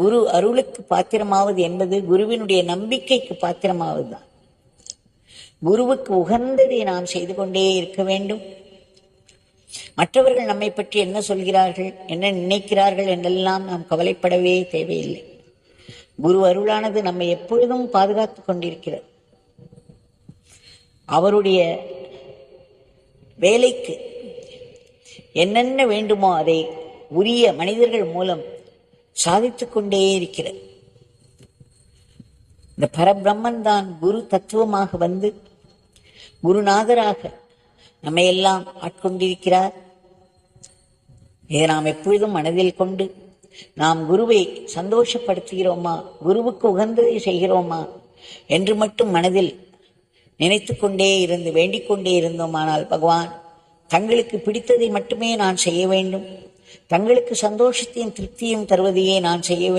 குரு அருளுக்கு பாத்திரமாவது என்பது குருவினுடைய நம்பிக்கைக்கு பாத்திரமாவது தான் குருவுக்கு உகந்ததை நாம் செய்து கொண்டே இருக்க வேண்டும். மற்றவர்கள் நம்மை பற்றி என்ன சொல்கிறார்கள் என்ன நினைக்கிறார்கள் என்றெல்லாம் நாம் கவலைப்படவே தேவையில்லை. குரு அருளானது நம்மை எப்பொழுதும் பாதுகாத்துக் கொண்டிருக்கிறது. அவருடைய வேலைக்கு என்னென்ன வேண்டுமோ அதை உரிய மனிதர்கள் மூலம் சாதித்துக் கொண்டே இருக்கிறது. இந்த பரபிரம்மன் தான் குரு தத்துவமாக வந்து குருநாதராக நம்மை எல்லாம் ஆட்கொண்டிருக்கிறார். இதை நாம் எப்பொழுதும் மனதில் கொண்டு நாம் குருவை சந்தோஷப்படுத்துகிறோமா? குருவுக்கு உகந்ததை செய்கிறோமா? என்று மட்டும் மனதில் நினைத்து கொண்டே இருந்து வேண்டிக் கொண்டே இருந்தோமானால் பகவான் தங்களுக்கு பிடித்ததை மட்டுமே நான் செய்ய வேண்டும். தங்களுக்கு சந்தோஷத்தையும் திருப்தியும் தருவதையே நான் செய்ய